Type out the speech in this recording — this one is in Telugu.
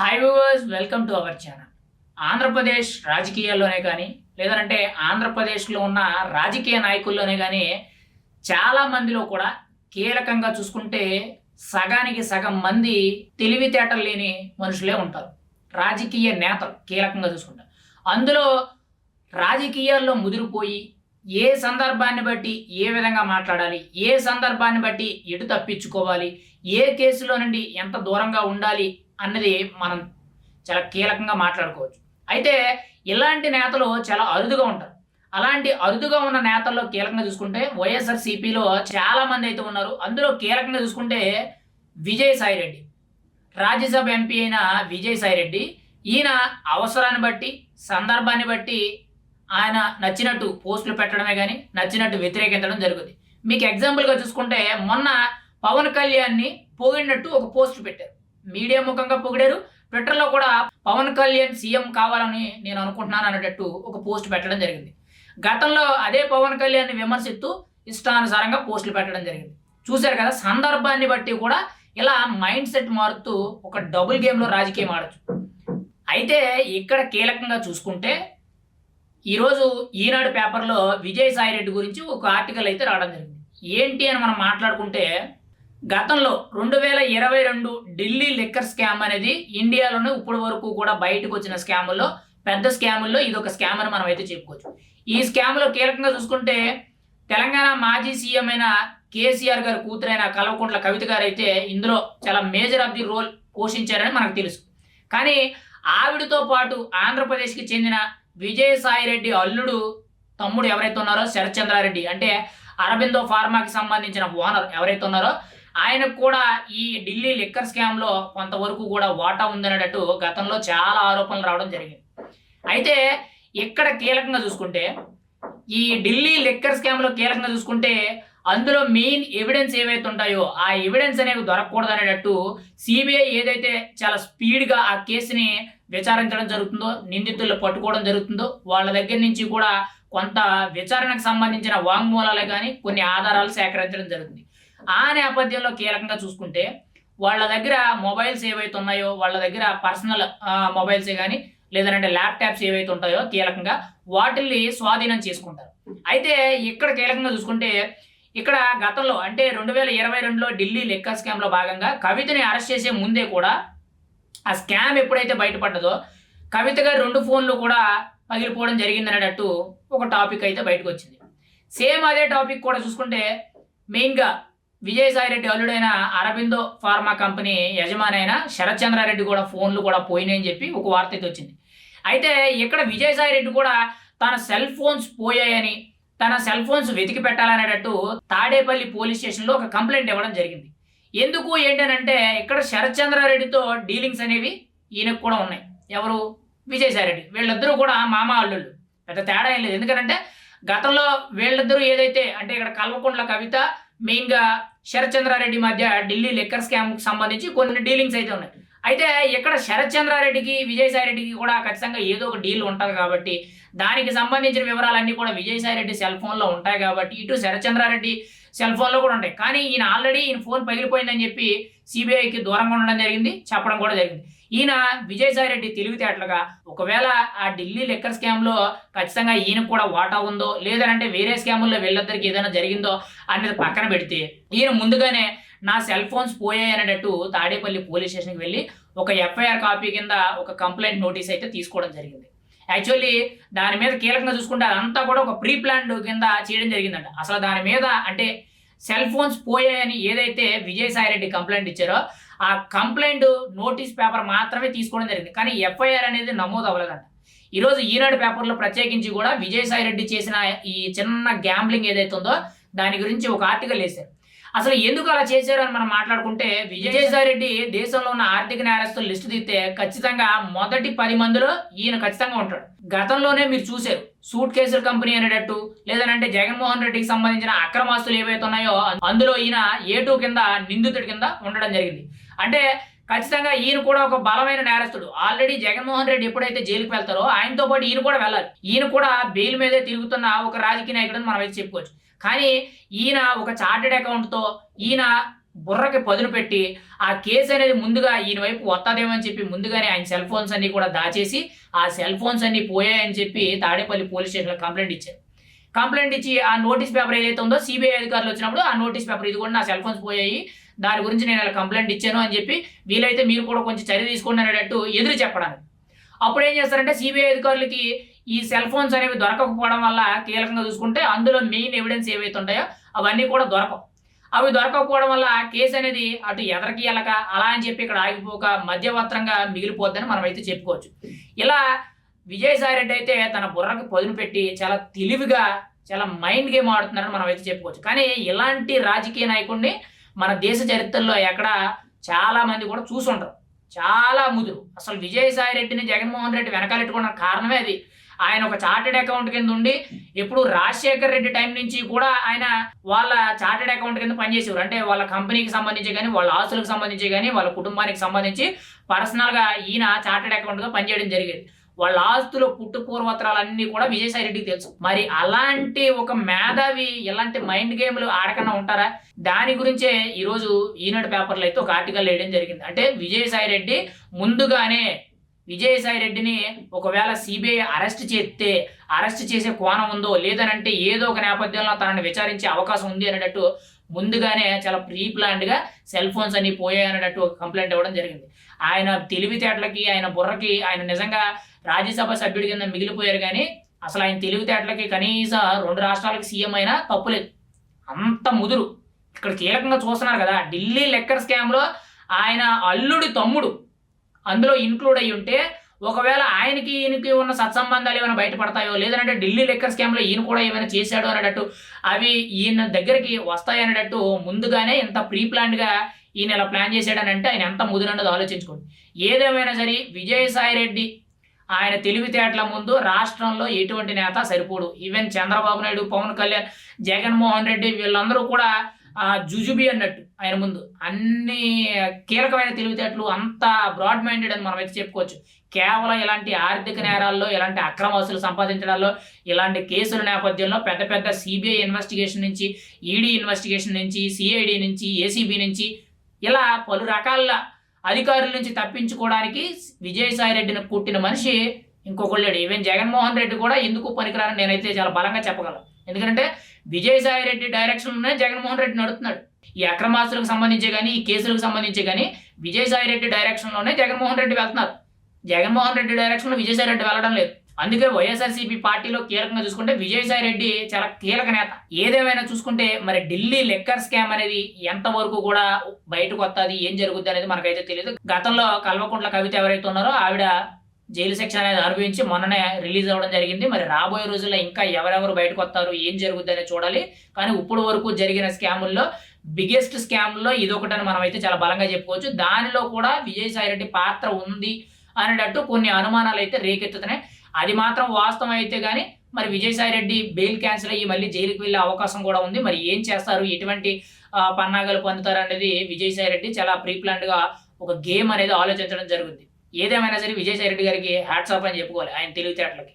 Hi viewers welcome to our channel Andhra Pradesh రాజకీయాల్లోనే కానీ లేదంటే ఆంధ్రప్రదేశ్లో ఉన్న రాజకీయ నాయకుల్లోనే కానీ చాలా మందిలో కూడా కీలకంగా చూసుకుంటే సగానికి సగం మంది తెలివితేటలు లేని మనుషులే ఉంటారు. రాజకీయ నేతలు కీలకంగా చూసుకుంటారు అందులో రాజకీయాల్లో ముదిరిపోయి ఏ సందర్భాన్ని బట్టి ఏ విధంగా మాట్లాడాలి ఏ సందర్భాన్ని బట్టి ఎటు తప్పించుకోవాలి ఏ కేసులో నుండి ఎంత దూరంగా ఉండాలి అన్నది మనం చాలా కీలకంగా మాట్లాడుకోవచ్చు. అయితే ఇలాంటి నేతలు చాలా అరుదుగా ఉంటారు. అలాంటి అరుదుగా ఉన్న నేతల్లో కీలకంగా చూసుకుంటే వైఎస్ఆర్ సిపిలో చాలా మంది అయితే ఉన్నారు. అందులో కీలకంగా చూసుకుంటే విజయసాయి రెడ్డి. రాజ్యసభ ఎంపీ అయిన విజయసాయి రెడ్డి. ఈయన అవసరాన్ని బట్టి సందర్భాన్ని బట్టి ఆయన నచ్చినట్టు పోస్టులు పెట్టడమే కానీ నచ్చినట్టు వ్యతిరేకించడం జరుగుతుంది. మీకు ఎగ్జాంపుల్గా చూసుకుంటే మొన్న పవన్ కళ్యాణ్ని పొగిడినట్టు ఒక పోస్ట్ పెట్టారు. మీడియా ముఖంగా పొగిడారు. ట్విట్టర్లో కూడా పవన్ కళ్యాణ్ సీఎం కావాలని నేను అనుకుంటున్నాను అనేటట్టు ఒక పోస్ట్ పెట్టడం జరిగింది. గతంలో అదే పవన్ కళ్యాణ్ని విమర్శిస్తూ ఇష్టానుసారంగా పోస్టులు పెట్టడం జరిగింది. చూశారు కదా సందర్భాన్ని బట్టి కూడా ఇలా మైండ్ సెట్ మారుతూ ఒక డబుల్ గేమ్లో రాజకీయం ఆడచ్చు. అయితే ఇక్కడ కీలకంగా చూసుకుంటే ఈరోజు ఈనాడు పేపర్లో విజయసాయి రెడ్డి గురించి ఒక ఆర్టికల్ అయితే రావడం జరిగింది. ఏంటి అని మనం మాట్లాడుకుంటే గతంలో రెండు వేల ఇరవై రెండు ఢిల్లీ లిక్కర్ స్కామ్ అనేది ఇండియాలోనే ఇప్పటి వరకు కూడా బయటకు వచ్చిన స్కాముల్లో పెద్ద స్కాముల్లో ఇది ఒక స్కామ్ అని మనం అయితే చెప్పుకోవచ్చు. ఈ స్కామ్లో కీలకంగా చూసుకుంటే తెలంగాణ మాజీ సీఎం అయిన కేసీఆర్ గారి కూతురైన కల్వకుంట్ల కవిత గారు అయితే ఇందులో చాలా మేజర్ ఆఫ్ ది రోల్ పోషించారని మనకు తెలుసు. కానీ ఆవిడతో పాటు ఆంధ్రప్రదేశ్కి చెందిన విజయసాయి రెడ్డి అల్లుడు తమ్ముడు ఎవరైతే ఉన్నారో శరత్చంద్రారెడ్డి. అంటే అరబిందో ఫార్మాకి సంబంధించిన ఓనర్ ఎవరైతే ఉన్నారో ఆయనకు కూడా ఈ ఢిల్లీ లిక్కర్ స్కామ్లో కొంతవరకు కూడా వాటా ఉందనేటట్టు గతంలో చాలా ఆరోపణలు రావడం జరిగింది. అయితే ఇక్కడ కీలకంగా చూసుకుంటే ఈ ఢిల్లీ లిక్కర్ స్కామ్లో కీలకంగా చూసుకుంటే అందులో మెయిన్ ఎవిడెన్స్ ఏవైతే ఉంటాయో ఆ ఎవిడెన్స్ అనేవి దొరకకూడదు అనేటట్టు సిబిఐ ఏదైతే చాలా స్పీడ్గా ఆ కేసుని విచారించడం జరుగుతుందో నిందితులు పట్టుకోవడం జరుగుతుందో వాళ్ళ దగ్గర నుంచి కూడా కొంత విచారణకు సంబంధించిన వాంగ్మూలాలే కానీ కొన్ని ఆధారాలు సేకరించడం జరుగుతుంది. ఆ నేపథ్యంలో కీలకంగా చూసుకుంటే వాళ్ళ దగ్గర మొబైల్స్ ఏవైతే ఉన్నాయో వాళ్ళ దగ్గర పర్సనల్ మొబైల్సే కానీ లేదంటే ల్యాప్టాప్స్ ఏవైతే ఉంటాయో కీలకంగా వాటిల్ని స్వాధీనం చేసుకుంటారు. అయితే ఇక్కడ కీలకంగా చూసుకుంటే ఇక్కడ గతంలో అంటే రెండు వేల ఇరవై రెండులో ఢిల్లీ లెక్క స్కామ్లో భాగంగా కవితని అరెస్ట్ చేసే ముందే కూడా ఆ స్కామ్ ఎప్పుడైతే బయటపడ్డదో కవిత గారి రెండు ఫోన్లు కూడా పగిలిపోవడం జరిగింది అనేటట్టు ఒక టాపిక్ అయితే బయటకు వచ్చింది. సేమ్ అదే టాపిక్ కూడా చూసుకుంటే మెయిన్గా విజయసాయి రెడ్డి అల్లుడైన అరబిందో ఫార్మా కంపెనీ యజమాని అయిన శరత్ చంద్రారెడ్డి కూడా ఫోన్లు కూడా పోయినాయని చెప్పి ఒక వార్త అయితే వచ్చింది. అయితే ఇక్కడ విజయసాయి రెడ్డి కూడా తన సెల్ ఫోన్స్ పోయాయని తన సెల్ ఫోన్స్ వెతికి పెట్టాలనేటట్టు తాడేపల్లి పోలీస్ స్టేషన్లో ఒక కంప్లైంట్ ఇవ్వడం జరిగింది. ఎందుకు ఏంటనంటే ఇక్కడ శరత్ చంద్రారెడ్డితో డీలింగ్స్ అనేవి ఈయనకు కూడా ఉన్నాయి. ఎవరు? విజయసాయిరెడ్డి. వీళ్ళిద్దరూ కూడా మామ అల్లుళ్ళు. పెద్ద తేడా ఏం లేదు. ఎందుకంటే గతంలో వీళ్ళిద్దరూ ఏదైతే అంటే ఇక్కడ కల్వకుంట్ల కవిత మెయిన్గా శరత్చంద్రారెడ్డి మధ్య ఢిల్లీ లెక్కర్ స్కామ్కి సంబంధించి కొన్ని డీలింగ్స్ అయితే ఉన్నాయి. అయితే ఇక్కడ శరత్చంద్రారెడ్డికి విజయసాయిరెడ్డికి విజయసాయి రెడ్డికి కూడా ఖచ్చితంగా ఏదో ఒక డీల్ ఉంటుంది కాబట్టి దానికి సంబంధించిన వివరాలన్నీ కూడా విజయసాయిరెడ్డి సెల్ ఫోన్లో ఉంటాయి కాబట్టి ఇటు శరత్చంద్రారెడ్డి సెల్ ఫోన్లో కూడా ఉంటాయి. కానీ ఈయన ఆల్రెడీ ఈయన ఫోన్ పగిలిపోయిందని చెప్పి సిబిఐకి దూరంగా ఉండడం జరిగింది చెప్పడం కూడా జరిగింది. ఈయన విజయసాయి రెడ్డి తెలివితేటలుగా ఒకవేళ ఆ ఢిల్లీ లెక్కర్ స్కామ్లో ఖచ్చితంగా ఈయనకు కూడా వాటా ఉందో లేదంటే వేరే స్కాముల్లో వీళ్ళిద్దరికి ఏదైనా జరిగిందో అనేది పక్కన పెడితే ఈయన ముందుగానే నా సెల్ ఫోన్స్ పోయాయి అనేటట్టు తాడేపల్లి పోలీస్ స్టేషన్కి వెళ్ళి ఒక ఎఫ్ఐఆర్ కాపీ కింద ఒక కంప్లైంట్ నోటీస్ అయితే తీసుకోవడం జరిగింది. యాక్చువల్లీ దాని మీద కీలకంగా చూసుకుంటే అదంతా కూడా ఒక ప్రీ ప్లాన్డ్ కింద చేయడం జరిగిందంట. అసలు దాని మీద అంటే సెల్ ఫోన్స్ పోయాయని ఏదైతే విజయసాయి రెడ్డి కంప్లైంట్ ఇచ్చారో ఆ కంప్లైంట్ నోటీస్ పేపర్ మాత్రమే తీసుకోవడం జరిగింది. కానీ ఎఫ్ఐఆర్ అనేది నమోదు అవ్వలేదంట. ఈరోజు ఈనాడు పేపర్లో ప్రత్యేకించి కూడా విజయసాయి రెడ్డి చేసిన ఈ చిన్న గ్యాంబ్లింగ్ ఏదైతే ఉందో దాని గురించి ఒక ఆర్టికల్ వేశారు. అసలు ఎందుకు అలా చేశారు అని మనం మాట్లాడుకుంటే విజయసాయి రెడ్డి దేశంలో ఉన్న ఆర్థిక నేరస్తులు లిస్టు తీస్తే ఖచ్చితంగా మొదటి పది మందిలో ఈయన ఖచ్చితంగా ఉంటాడు. గతంలోనే మీరు చూశారు. సూట్ కేసుల కంపెనీ అనేటట్టు లేదంటే జగన్మోహన్ రెడ్డికి సంబంధించిన అక్రమాస్తులు ఏవైతే ఉన్నాయో అందులో ఈయన ఏటూ కింద నిందితుడి కింద ఉండడం జరిగింది. అంటే ఖచ్చితంగా ఈయన కూడా ఒక బలమైన నేరస్తుడు. ఆల్రెడీ జగన్మోహన్ రెడ్డి ఎప్పుడైతే జైలుకి వెళ్తారో ఆయనతో పాటు ఈయన కూడా వెళ్ళాలి. ఈయన కూడా బెయిల్ మీదే తిరుగుతున్న ఒక రాజకీయ నాయకుడు మనం అయితే చెప్పుకోవచ్చు. కానీ ఈయన ఒక చార్టెడ్ అకౌంట్తో ఈయన బుర్రకి పదును పెట్టి ఆ కేసు అనేది ముందుగా ఈయన వైపు వస్తుందేమో అని చెప్పి ముందుగానే ఆయన సెల్ ఫోన్స్ అన్ని కూడా దాచేసి ఆ సెల్ ఫోన్స్ అన్ని పోయాయని చెప్పి తాడేపల్లి పోలీస్ స్టేషన్లో కంప్లైంట్ ఇచ్చారు. కంప్లైంట్ ఇచ్చి ఆ నోటీస్ పేపర్ ఏదైతే ఉందో సిబిఐ అధికారులు వచ్చినప్పుడు ఆ నోటీస్ పేపర్ ఇది కూడా నా సెల్ ఫోన్స్ పోయాయి. దాని గురించి నేను ఇలా కంప్లైంట్ ఇచ్చాను అని చెప్పి వీలైతే మీరు కూడా కొంచెం చర్య తీసుకోండి అనేటట్టు ఎదురు చెప్పడానికి. అప్పుడు ఏం చేస్తారంటే సిబిఐ అధికారులకి ఈ సెల్ ఫోన్స్ అనేవి దొరకకపోవడం వల్ల కీలకంగా చూసుకుంటే అందులో మెయిన్ ఎవిడెన్స్ ఏవైతే ఉంటాయో అవన్నీ కూడా దొరకవు. అవి దొరకకపోవడం వల్ల కేసు అనేది అటు ఎదరికి వెళ్ళక అలా అని చెప్పి ఇక్కడ ఆగిపోక మధ్యవర్తంగా మిగిలిపోద్దని మనం అయితే చెప్పుకోవచ్చు. ఇలా విజయసాయి రెడ్డి అయితే తన బుర్రకు పదును పెట్టి చాలా తెలివిగా చాలా మైండ్ గేమ్ ఆడుతున్నారని మనం అయితే చెప్పుకోవచ్చు. కానీ ఇలాంటి రాజకీయ నాయకుడిని మన దేశ చరిత్రలో ఎక్కడ చాలామంది కూడా కూడా చూసుంటారు చాలా ముదురు. అసలు విజయసాయి రెడ్డిని జగన్మోహన్ రెడ్డి వెనకాలెట్టుకున్న కారణమే అది. ఆయన ఒక చార్టెడ్ అకౌంట్ కింద ఉండి ఇప్పుడు రాజశేఖర్ రెడ్డి టైం నుంచి కూడా ఆయన వాళ్ళ చార్టెడ్ అకౌంట్ కింద పనిచేసేవారు. అంటే వాళ్ళ కంపెనీకి సంబంధించి కానీ వాళ్ళ ఆస్తులకు సంబంధించి కానీ వాళ్ళ కుటుంబానికి సంబంధించి పర్సనల్గా ఈయన చార్టెడ్ అకౌంట్గా పనిచేయడం జరిగేది. వాళ్ళ ఆస్తులో పుట్టు పూర్వత్రాలన్నీ కూడా విజయసాయి రెడ్డికి తెలుసు. మరి అలాంటి ఒక మేధావి ఇలాంటి మైండ్ గేమ్లు ఆడకుండా ఉంటారా? దాని గురించే ఈరోజు ఈనాడు పేపర్లో అయితే ఒక ఆర్టికల్ వేయడం జరిగింది. అంటే విజయసాయి రెడ్డి ముందుగానే విజయసాయి రెడ్డిని ఒకవేళ సిబిఐ అరెస్ట్ చేస్తే అరెస్ట్ చేసే కోణం ఉందో లేదనంటే ఏదో ఒక నేపథ్యంలో తనని విచారించే అవకాశం ఉంది అనేటట్టు ముందుగానే చాలా ప్రీ ప్లాన్డ్గా సెల్ ఫోన్స్ అన్ని పోయాయి అన్నట్టు ఒక కంప్లైంట్ ఇవ్వడం జరిగింది. ఆయన తెలివితేటలకి ఆయన బుర్రకి ఆయన నిజంగా రాజ్యసభ సభ్యుడి కింద మిగిలిపోయారు కానీ అసలు ఆయన తెలివితేటలకి కనీసం రెండు రాష్ట్రాలకి సీఎం అయినా తప్పులేదు అంత ముదురు. ఇక్కడ కీలకంగా చూస్తున్నారు కదా ఢిల్లీ లెక్కర్ స్కామ్లో ఆయన అల్లుడి తమ్ముడు. అందులో ఇన్క్లూడ్ అయ్యి ఉంటే ఒకవేళ ఆయనకి ఈయనకి ఉన్న సత్సంబంధాలు ఏమైనా బయటపడతాయో లేదంటే ఢిల్లీ లెక్కర్ స్కామ్లో ఈయన కూడా ఏమైనా చేశాడో అనేటట్టు అవి ఈయన దగ్గరికి వస్తాయనేటట్టు ముందుగానే ఇంత ప్రీ ప్లాన్డ్గా ఈయన ఇలా ప్లాన్ చేశాడని అంటే ఆయన ఎంత ముదురన్నది ఆలోచించుకోండి. ఏదేమైనా సరే విజయసాయి రెడ్డి ఆయన తెలివితేటల ముందు రాష్ట్రంలో ఎటువంటి నేత సరిపోడు. ఈవెన్ చంద్రబాబు నాయుడు పవన్ కళ్యాణ్ జగన్మోహన్ రెడ్డి వీళ్ళందరూ కూడా జుజుబి అన్నట్టు ఆయన ముందు. అన్ని కీలకమైన తెలివితేటలు అంత బ్రాడ్ మైండెడ్ అని మనం అయితే చెప్పుకోవచ్చు. కేవలం ఇలాంటి ఆర్థిక నేరాల్లో ఇలాంటి అక్రమ వసూలు సంపాదించడాల్లో ఇలాంటి కేసుల నేపథ్యంలో పెద్ద పెద్ద సిబిఐ ఇన్వెస్టిగేషన్ నుంచి ఈడీ ఇన్వెస్టిగేషన్ నుంచి సిఐడి నుంచి ఏసీబీ నుంచి ఇలా పలు రకాల అధికారుల నుంచి తప్పించుకోవడానికి విజయసాయి రెడ్డిని కుట్టిన మనిషి ఇంకొకళ్ళు ఈవెన్ జగన్మోహన్ రెడ్డి కూడా ఎందుకు పనికిరాని నేనైతే చాలా బలంగా చెప్పగలను. ఎందుకంటే విజయసాయి రెడ్డి డైరెక్షన్లోనే జగన్మోహన్ రెడ్డి నడుపుతున్నాడు. ఈ అక్రమాస్తులకు సంబంధించి కానీ ఈ కేసులకు సంబంధించి కానీ విజయసాయి రెడ్డి డైరెక్షన్లోనే జగన్మోహన్ రెడ్డి వెళ్తున్నారు. జగన్మోహన్ రెడ్డి డైరెక్షన్లో విజయసాయి రెడ్డి వెళ్ళడం లేదు. అందుకే వైఎస్ఆర్సీపీ పార్టీలో కీలకంగా చూసుకుంటే విజయసాయి రెడ్డి చాలా కీలక నేత. ఏదేమైనా చూసుకుంటే మరి ఢిల్లీ లెక్కర్ స్కామ్ అనేది ఎంతవరకు కూడా బయటకు వస్తుంది ఏం జరుగుద్ది అనేది మనకైతే తెలియదు గతంలో కల్వకుంట్ల కవిత ఎవరైతే ఉన్నారో ఆవిడ జైలు శిక్ష అనేది అనుభవించి మొన్ననే రిలీజ్ అవ్వడం జరిగింది. మరి రాబోయే రోజుల్లో ఇంకా ఎవరెవరు బయటకు వస్తారు? ఏం జరుగుద్ది అనేది చూడాలి. కానీ ఇప్పుడు వరకు జరిగిన స్కాముల్లో బిగ్గెస్ట్ స్కామ్లో ఇదొకటని మనం అయితే చాలా బలంగా చెప్పుకోవచ్చు. దానిలో కూడా విజయసాయి రెడ్డి పాత్ర ఉంది అనేటట్టు కొన్ని అనుమానాలు అయితే రేకెత్తుతున్నాయి. అది మాత్రం వాస్తవం అయితే కానీ మరి విజయసాయి రెడ్డి బెయిల్ క్యాన్సిల్ అయ్యి మళ్ళీ జైలుకి వెళ్ళే అవకాశం కూడా ఉంది. మరి ఏం చేస్తారు? ఎటువంటి పన్నాగాలు పొందుతారు అనేది విజయసాయి రెడ్డి చాలా ప్రీ ఒక గేమ్ అనేది ఆలోచించడం జరుగుద్ది. ఏదేమైనా సరే విజయసాయి రెడ్డి గారికి హ్యాట్స్ ఆఫ్ అని చెప్పుకోవాలి ఆయన తెలివితేటలకి.